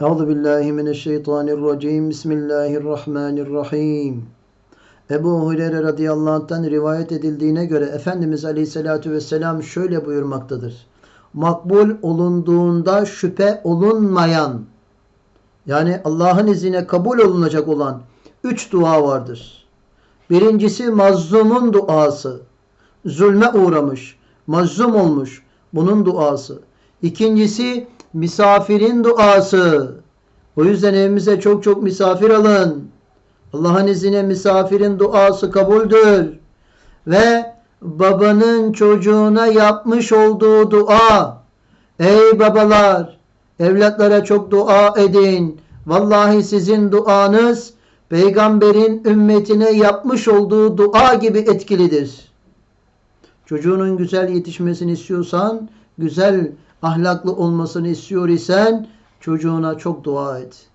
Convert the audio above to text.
Euzu billahi mineşşeytanirracim. Bismillahirrahmanirrahim. Ebu Hureyre radıyallahu anh'tan rivayet edildiğine göre Efendimiz Aleyhisselatü Vesselam şöyle buyurmaktadır. Makbul olunduğunda şüphe olunmayan yani Allah'ın izniyle kabul olunacak olan üç dua vardır. Birincisi mazlumun duası. Zulme uğramış, mazlum olmuş. Bunun duası. İkincisi misafirin duası. O yüzden evimize çok çok misafir alın. Allah'ın izniyle misafirin duası kabuldür. Ve babanın çocuğuna yapmış olduğu dua. Ey babalar, evlatlara çok dua edin. Vallahi sizin duanız peygamberin ümmetine yapmış olduğu dua gibi etkilidir. Çocuğunun güzel yetişmesini istiyorsan, güzel ahlaklı olmasını istiyor isen çocuğuna çok dua et.